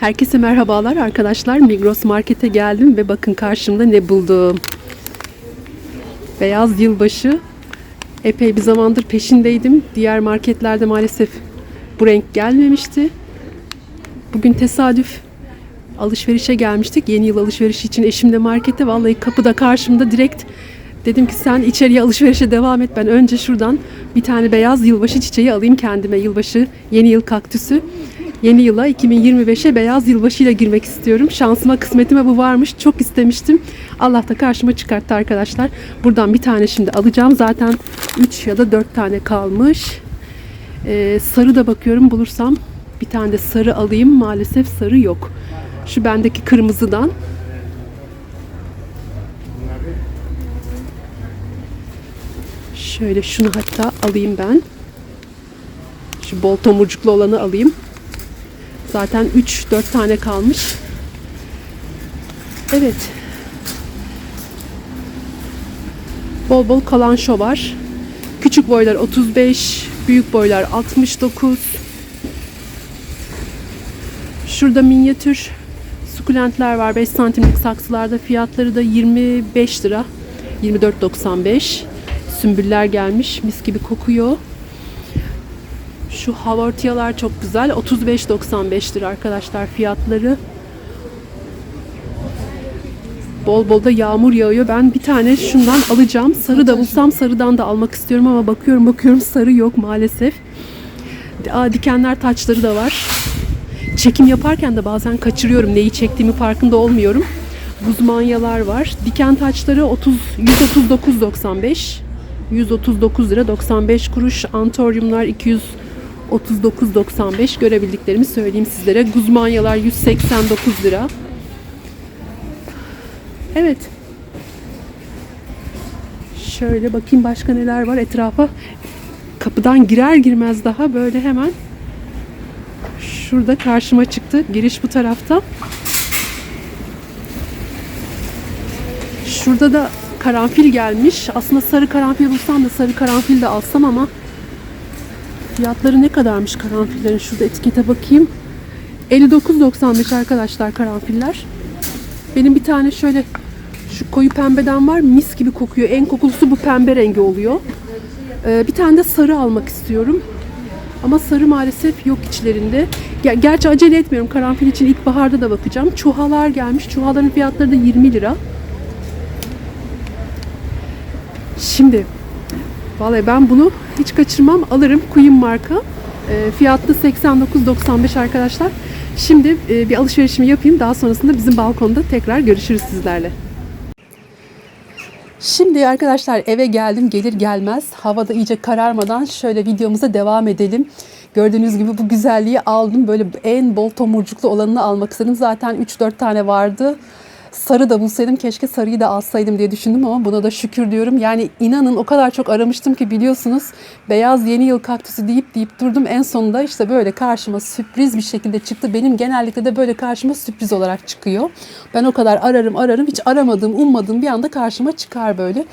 Herkese merhabalar arkadaşlar. Migros Market'e geldim ve bakın karşımda ne buldum. Beyaz yılbaşı. Epey bir zamandır peşindeydim. Diğer marketlerde maalesef bu renk gelmemişti. Bugün tesadüf alışverişe gelmiştik. Yeni yıl alışverişi için eşimle markete. Vallahi kapıda karşımda direkt dedim ki sen içeriye alışverişe devam et. Ben önce şuradan bir tane beyaz yılbaşı çiçeği alayım kendime. Yılbaşı, yeni yıl kaktüsü. Yeni yıla 2025'e beyaz yılbaşıyla girmek istiyorum. Şansıma kısmetime bu varmış. Çok istemiştim. Allah da karşıma çıkarttı arkadaşlar. Buradan bir tane şimdi alacağım. Zaten 3 ya da 4 tane kalmış. Ee, sarı da bakıyorum bulursam bir tane de sarı alayım. Maalesef sarı yok. Şu bendeki kırmızıdan. Şöyle şunu hatta alayım ben. Şu bol tomurcuklu olanı alayım. Zaten 3-4 tane kalmış. Evet. Bol bol kalanşo var. Küçük boylar 35, büyük boylar 69. Şurada minyatür sukulentler var 5 santimlik saksılarda. Fiyatları da 25 lira. 24.95. Sümbüller gelmiş. Mis gibi kokuyor. Şu havortiyalar çok güzel. 35.95 lira arkadaşlar fiyatları. Bol bol da yağmur yağıyor. Ben bir tane şundan alacağım. Sarı da bulsam sarıdan da almak istiyorum ama bakıyorum bakıyorum sarı yok maalesef. Aa, dikenler taçları da var. Çekim yaparken de bazen kaçırıyorum. Neyi çektiğimi farkında olmuyorum. Buzmanyalar var. Diken taçları 30 139.95. 139 lira 95 kuruş. Antoryumlar 239.95 görebildiklerimi söyleyeyim sizlere. Guzmanyalar 189 lira. Evet. Şöyle bakayım başka neler var etrafa. Kapıdan girer girmez daha böyle hemen şurada karşıma çıktı. Giriş bu tarafta. Şurada da karanfil gelmiş. Aslında sarı karanfil bulsam da sarı karanfil de alsam ama fiyatları ne kadarmış karanfillerin? Şurada etikete bakayım. 59.95 arkadaşlar karanfiller. Benim bir tane şöyle şu koyu pembeden var. Mis gibi kokuyor. En kokulusu bu pembe rengi oluyor. Ee, bir tane de sarı almak istiyorum. Ama sarı maalesef yok içlerinde. Ger- Gerçi acele etmiyorum. Karanfil için ilkbaharda da bakacağım. Çuhalar gelmiş. Çuhaların fiyatları da 20 lira. Şimdi vallahi ben bunu hiç kaçırmam. Alırım. Queen marka. E, fiyatlı 89.95 arkadaşlar. Şimdi e, bir alışverişimi yapayım. Daha sonrasında bizim balkonda tekrar görüşürüz sizlerle. Şimdi arkadaşlar eve geldim gelir gelmez havada iyice kararmadan şöyle videomuza devam edelim. Gördüğünüz gibi bu güzelliği aldım. Böyle en bol tomurcuklu olanını almak istedim. Zaten 3-4 tane vardı. Sarı da bulsaydım keşke sarıyı da alsaydım diye düşündüm ama buna da şükür diyorum. Yani inanın o kadar çok aramıştım ki biliyorsunuz beyaz yeni yıl kaktüsü deyip deyip durdum. En sonunda işte böyle karşıma sürpriz bir şekilde çıktı. Benim genellikle de böyle karşıma sürpriz olarak çıkıyor. Ben o kadar ararım ararım hiç aramadığım ummadığım bir anda karşıma çıkar böyle.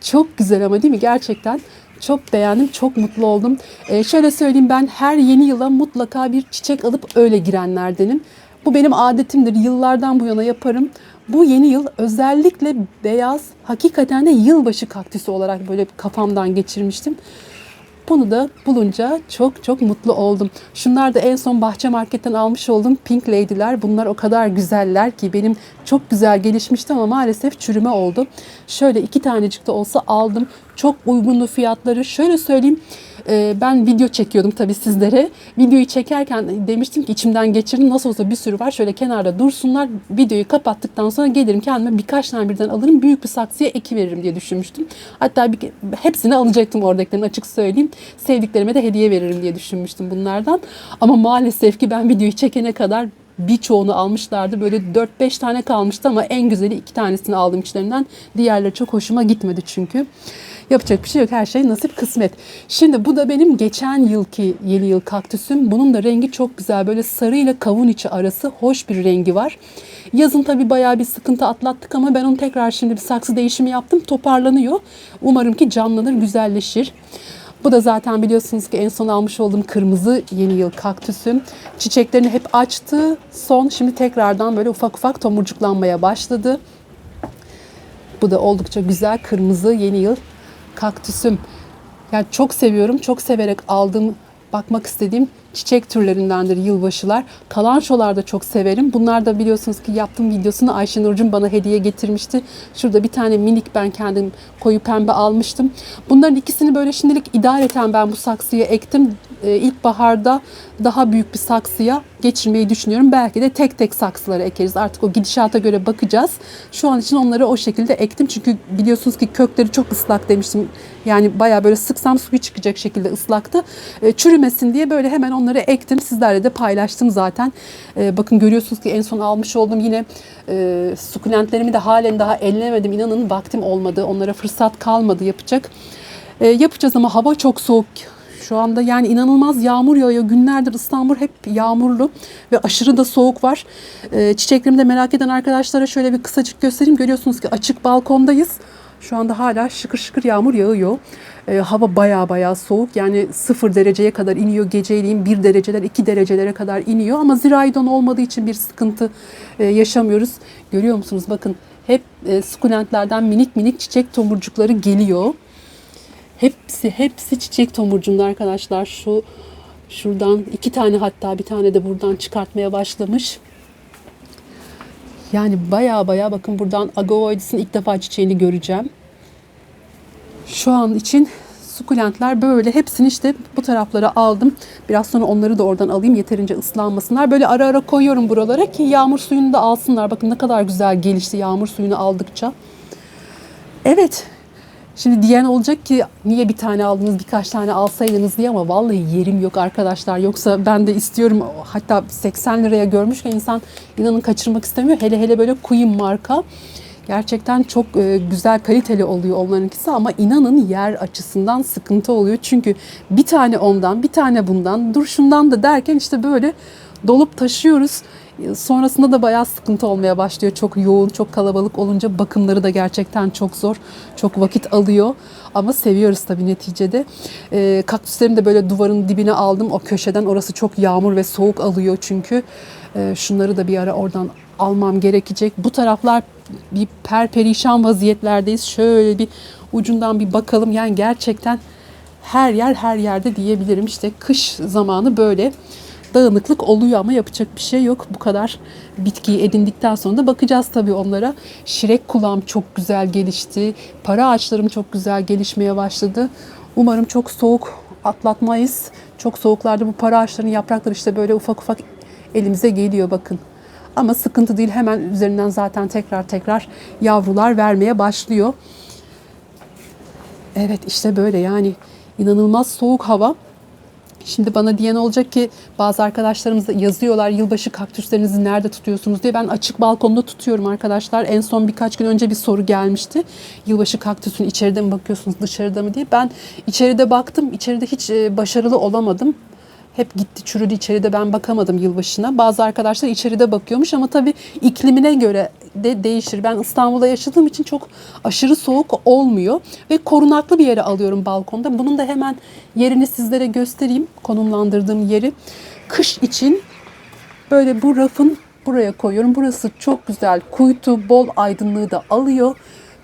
Çok güzel ama değil mi gerçekten? Çok beğendim, çok mutlu oldum. Ee, şöyle söyleyeyim ben her yeni yıla mutlaka bir çiçek alıp öyle girenlerdenim. Bu benim adetimdir. Yıllardan bu yana yaparım. Bu yeni yıl özellikle beyaz, hakikaten de yılbaşı kaktüsü olarak böyle kafamdan geçirmiştim. Bunu da bulunca çok çok mutlu oldum. Şunlar da en son bahçe marketten almış olduğum Pink Lady'ler. Bunlar o kadar güzeller ki benim çok güzel gelişmişti ama maalesef çürüme oldu. Şöyle iki tanecik de olsa aldım. Çok uygunlu fiyatları. Şöyle söyleyeyim e, ben video çekiyordum tabii sizlere. Videoyu çekerken demiştim ki içimden geçirin nasıl olsa bir sürü var. Şöyle kenarda dursunlar. Videoyu kapattıktan sonra gelirim kendime birkaç tane birden alırım. Büyük bir saksıya eki veririm diye düşünmüştüm. Hatta bir, hepsini alacaktım oradakilerin açık söyleyeyim. Sevdiklerime de hediye veririm diye düşünmüştüm bunlardan. Ama maalesef ki ben videoyu çekene kadar birçoğunu almışlardı. Böyle 4-5 tane kalmıştı ama en güzeli iki tanesini aldım içlerinden. Diğerleri çok hoşuma gitmedi çünkü. Yapacak bir şey yok. Her şey nasip kısmet. Şimdi bu da benim geçen yılki yeni yıl kaktüsüm. Bunun da rengi çok güzel. Böyle sarı ile kavun içi arası hoş bir rengi var. Yazın tabii bayağı bir sıkıntı atlattık ama ben onu tekrar şimdi bir saksı değişimi yaptım. Toparlanıyor. Umarım ki canlanır, güzelleşir. Bu da zaten biliyorsunuz ki en son almış olduğum kırmızı yeni yıl kaktüsüm. Çiçeklerini hep açtı. Son şimdi tekrardan böyle ufak ufak tomurcuklanmaya başladı. Bu da oldukça güzel kırmızı yeni yıl kaktüsüm. Yani çok seviyorum. Çok severek aldığım, bakmak istediğim çiçek türlerindendir yılbaşılar. Kalançolar da çok severim. Bunlar da biliyorsunuz ki yaptığım videosunu Ayşenur'cum bana hediye getirmişti. Şurada bir tane minik ben kendim koyu pembe almıştım. Bunların ikisini böyle şimdilik idareten ben bu saksıya ektim. Ee, İlkbaharda daha büyük bir saksıya geçirmeyi düşünüyorum. Belki de tek tek saksılara ekeriz. Artık o gidişata göre bakacağız. Şu an için onları o şekilde ektim. Çünkü biliyorsunuz ki kökleri çok ıslak demiştim. Yani bayağı böyle sıksam suyu çıkacak şekilde ıslaktı. Ee, çürümesin diye böyle hemen onları ektim. Sizlerle de paylaştım zaten. Ee, bakın görüyorsunuz ki en son almış olduğum yine e, sukulentlerimi de halen daha ellemedim. İnanın vaktim olmadı. Onlara fırsat kalmadı yapacak. Yapacağız ama hava çok soğuk. Şu anda yani inanılmaz yağmur yağıyor. Günlerdir İstanbul hep yağmurlu ve aşırı da soğuk var. Ee, çiçeklerimi de merak eden arkadaşlara şöyle bir kısacık göstereyim. Görüyorsunuz ki açık balkondayız. Şu anda hala şıkır şıkır yağmur yağıyor. Ee, hava baya baya soğuk. Yani sıfır dereceye kadar iniyor. Geceliğin bir dereceler, iki derecelere kadar iniyor. Ama ziraidon olmadığı için bir sıkıntı e, yaşamıyoruz. Görüyor musunuz? Bakın hep e, sukulentlerden minik minik çiçek tomurcukları geliyor. Hepsi hepsi çiçek tomurcunda arkadaşlar. Şu şuradan iki tane hatta bir tane de buradan çıkartmaya başlamış. Yani baya baya bakın buradan Agavoidis'in ilk defa çiçeğini göreceğim. Şu an için sukulentler böyle hepsini işte bu taraflara aldım. Biraz sonra onları da oradan alayım yeterince ıslanmasınlar. Böyle ara ara koyuyorum buralara ki yağmur suyunu da alsınlar. Bakın ne kadar güzel gelişti yağmur suyunu aldıkça. Evet Şimdi diyen olacak ki niye bir tane aldınız birkaç tane alsaydınız diye ama vallahi yerim yok arkadaşlar. Yoksa ben de istiyorum hatta 80 liraya görmüşken insan inanın kaçırmak istemiyor. Hele hele böyle Queen marka. Gerçekten çok e, güzel kaliteli oluyor onlarınkisi ama inanın yer açısından sıkıntı oluyor. Çünkü bir tane ondan bir tane bundan dur şundan da derken işte böyle dolup taşıyoruz. Sonrasında da bayağı sıkıntı olmaya başlıyor. Çok yoğun, çok kalabalık olunca bakımları da gerçekten çok zor. Çok vakit alıyor. Ama seviyoruz tabii neticede. E, kaktüslerimi de böyle duvarın dibine aldım. O köşeden orası çok yağmur ve soğuk alıyor çünkü. E, şunları da bir ara oradan almam gerekecek. Bu taraflar bir perperişan vaziyetlerdeyiz. Şöyle bir ucundan bir bakalım. Yani gerçekten her yer her yerde diyebilirim. İşte kış zamanı böyle dağınıklık oluyor ama yapacak bir şey yok. Bu kadar bitkiyi edindikten sonra da bakacağız tabii onlara. Şirek kulağım çok güzel gelişti. Para ağaçlarım çok güzel gelişmeye başladı. Umarım çok soğuk atlatmayız. Çok soğuklarda bu para ağaçlarının yaprakları işte böyle ufak ufak elimize geliyor bakın. Ama sıkıntı değil. Hemen üzerinden zaten tekrar tekrar yavrular vermeye başlıyor. Evet işte böyle yani inanılmaz soğuk hava. Şimdi bana diyen olacak ki bazı arkadaşlarımız da yazıyorlar yılbaşı kaktüslerinizi nerede tutuyorsunuz diye. Ben açık balkonda tutuyorum arkadaşlar. En son birkaç gün önce bir soru gelmişti. Yılbaşı kaktüsün içeride mi bakıyorsunuz dışarıda mı diye. Ben içeride baktım. İçeride hiç e, başarılı olamadım. Hep gitti çürüdü içeride ben bakamadım yılbaşına. Bazı arkadaşlar içeride bakıyormuş ama tabii iklimine göre de değişir. Ben İstanbul'da yaşadığım için çok aşırı soğuk olmuyor ve korunaklı bir yere alıyorum balkonda. Bunun da hemen yerini sizlere göstereyim. Konumlandırdığım yeri. Kış için böyle bu rafın buraya koyuyorum. Burası çok güzel. Kuytu bol aydınlığı da alıyor.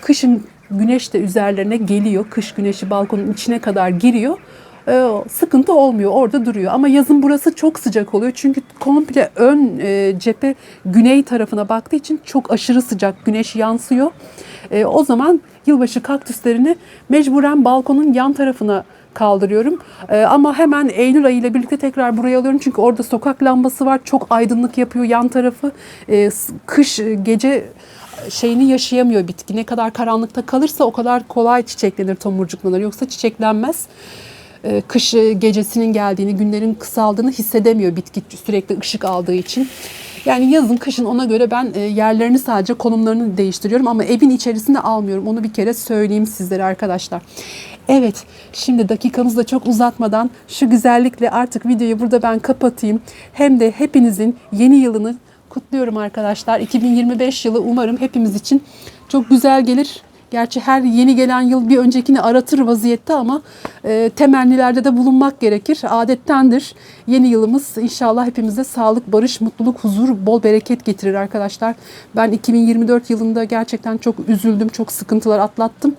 Kışın güneş de üzerlerine geliyor. Kış güneşi balkonun içine kadar giriyor sıkıntı olmuyor. Orada duruyor. Ama yazın burası çok sıcak oluyor. Çünkü komple ön e, cephe güney tarafına baktığı için çok aşırı sıcak. Güneş yansıyor. E, o zaman yılbaşı kaktüslerini mecburen balkonun yan tarafına kaldırıyorum. Ee, ama hemen Eylül ayı ile birlikte tekrar buraya alıyorum. Çünkü orada sokak lambası var. Çok aydınlık yapıyor yan tarafı. Ee, kış gece şeyini yaşayamıyor bitki. Ne kadar karanlıkta kalırsa o kadar kolay çiçeklenir, tomurcuklanır. Yoksa çiçeklenmez. E, kış gecesinin geldiğini, günlerin kısaldığını hissedemiyor bitki sürekli ışık aldığı için. Yani yazın kışın ona göre ben e, yerlerini sadece konumlarını değiştiriyorum ama evin içerisinde almıyorum. Onu bir kere söyleyeyim sizlere arkadaşlar. Evet şimdi dakikamızı da çok uzatmadan şu güzellikle artık videoyu burada ben kapatayım. Hem de hepinizin yeni yılını kutluyorum arkadaşlar. 2025 yılı umarım hepimiz için çok güzel gelir Gerçi her yeni gelen yıl bir öncekini aratır vaziyette ama e, temennilerde de bulunmak gerekir. Adettendir. Yeni yılımız inşallah hepimize sağlık, barış, mutluluk, huzur, bol bereket getirir arkadaşlar. Ben 2024 yılında gerçekten çok üzüldüm, çok sıkıntılar atlattım.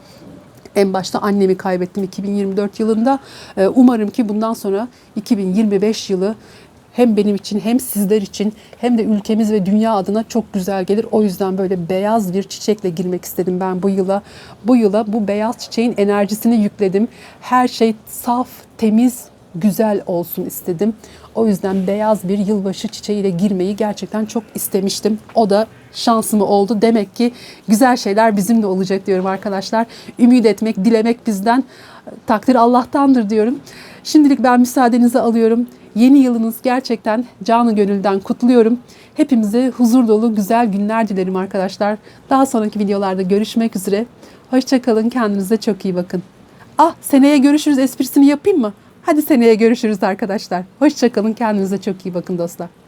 En başta annemi kaybettim 2024 yılında. Ee, Umarım ki bundan sonra 2025 yılı hem benim için hem sizler için hem de ülkemiz ve dünya adına çok güzel gelir. O yüzden böyle beyaz bir çiçekle girmek istedim ben bu yıla. Bu yıla bu beyaz çiçeğin enerjisini yükledim. Her şey saf, temiz, güzel olsun istedim. O yüzden beyaz bir yılbaşı çiçeğiyle girmeyi gerçekten çok istemiştim. O da şansımı oldu. Demek ki güzel şeyler bizimle olacak diyorum arkadaşlar. Ümit etmek, dilemek bizden takdir Allah'tandır diyorum. Şimdilik ben müsaadenizi alıyorum. Yeni yılınız gerçekten canı gönülden kutluyorum. Hepimize huzur dolu güzel günler dilerim arkadaşlar. Daha sonraki videolarda görüşmek üzere. Hoşçakalın. Kendinize çok iyi bakın. Ah seneye görüşürüz esprisini yapayım mı? Hadi seneye görüşürüz arkadaşlar. Hoşçakalın. Kendinize çok iyi bakın dostlar.